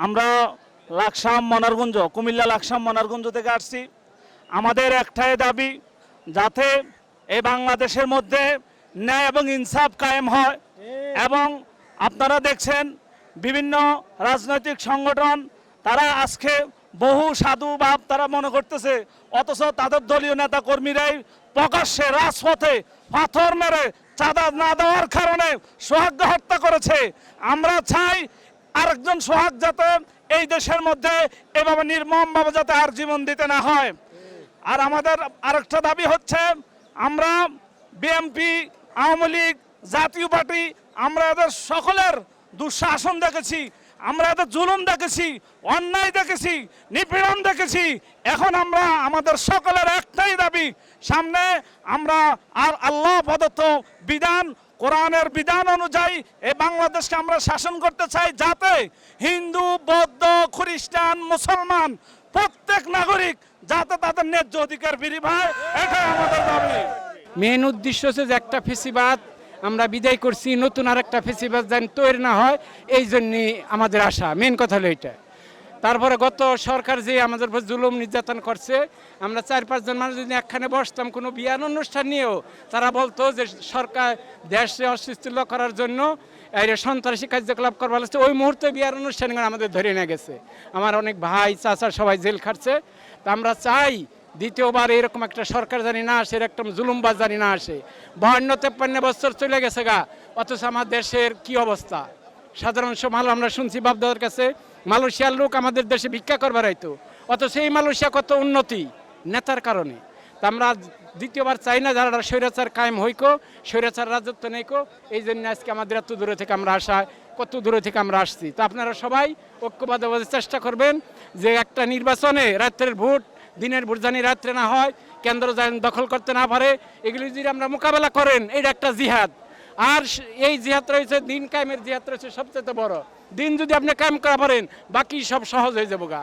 আমরা লাকসাম মনারগঞ্জ, কুমিল্লা লাকসাম মনারগঞ্জ থেকে আসছি। আমাদের একটাই দাবি, যাতে এই বাংলাদেশের মধ্যে ন্যায় এবং ইনসাফ কায়েম হয় এবং আপনারা দেখছেন বিভিন্ন রাজনৈতিক সংগঠন, তারা আজকে বহু সাধু ভাব তারা মনে করতেছে, অথচ তাদের দলীয় নেতা কর্মীরাই প্রকাশ্যে রাজপথে পাথর মেরে চাঁদা না দেওয়ার কারণে সোহাগ্য হত্যা করেছে। আমরা চাই আরেকজন সোহাগ যাতে এই দেশের মধ্যে এভাবে নির্মম নির্মমভাবে যাতে আর জীবন দিতে না হয়। আর আমাদের আরেকটা দাবি হচ্ছে, আমরা বিএনপি, আওয়ামী লীগ, জাতীয় পার্টি, আমরা এদের সকলের দুঃশাসন দেখেছি, আমরা এদের জুলুম দেখেছি, অন্যায় দেখেছি, নিপীড়ন দেখেছি। এখন আমরা আমাদের সকলের একটাই দাবি, সামনে আমরা আর আল্লাহ প্রদত্ত বিধান কোরআনের বিধান অনুযায়ী এই বাংলাদেশকে আমরা শাসন করতে চাই যাতে হিন্দু, বৌদ্ধ, খ্রিস্টান, মুসলমান প্রত্যেক নাগরিক যাতে তাদের ন্যায্য অধিকার ফিরি পায় এটাই আমাদের দাবি। মেন উদ্দেশ্য হচ্ছে যে একটা ফেসিবাদ আমরা বিদায় করছি, নতুন আর একটা ফেসিবাদ যেন তৈরি না হয়, এই জন্যে আমাদের আশা। মেন কথা হলো এটা। তারপরে গত সরকার যে আমাদের উপর জুলুম নির্যাতন করছে, আমরা চার পাঁচজন মানুষ যদি একখানে বসতাম, কোনো বিয়ান অনুষ্ঠান নিয়েও তারা বলতো যে সরকার দেশে অস্থিতিল করার জন্য এই সন্ত্রাসী কার্যকলাপ করবার হচ্ছে ওই মুহূর্তে বিয়ার অনুষ্ঠান আমাদের ধরে নিয়ে গেছে। আমার অনেক ভাই, চাচা সবাই জেল খাটছে। তা আমরা চাই দ্বিতীয়বার এরকম একটা সরকার জানি না আসে, এরকম জুলুমবাজ জানি না আসে। বাহান্ন, তেপ্পান্ন বছর চলে গেছে গা, অথচ আমার দেশের কি অবস্থা? সাধারণ সমাল আমরা শুনছি বাপদাদার কাছে, মালয়েশিয়ার লোক আমাদের দেশে ভিক্ষা করবার আইতো। অত সেই মালয়েশিয়া কত উন্নতি, নেতার কারণে। তা আমরা দ্বিতীয়বার চাই না যারা স্বৈরাচার কায়েম হইকো, স্বৈরাচার রাজত্ব নেইকো, এই জন্য আজকে আমাদের এত দূরে থেকে আমরা আসা, কত দূরে থেকে আমরা আসছি। তো আপনারা সবাই ঐক্যবাদ চেষ্টা করবেন যে একটা নির্বাচনে রাত্রের ভোট, দিনের ভোট জানি রাত্রে না হয়, কেন্দ্র যেন দখল করতে না পারে। এগুলি যদি আমরা মোকাবেলা করেন এটা একটা জিহাদ। আর এই জিহাদ রয়েছে দিন কায়েমের জিহাদ রয়েছে সবচেয়ে বড়। দিন যদি আপনি কায়েম করা পারেন, বাকি সব সহজ হয়ে যাব গা।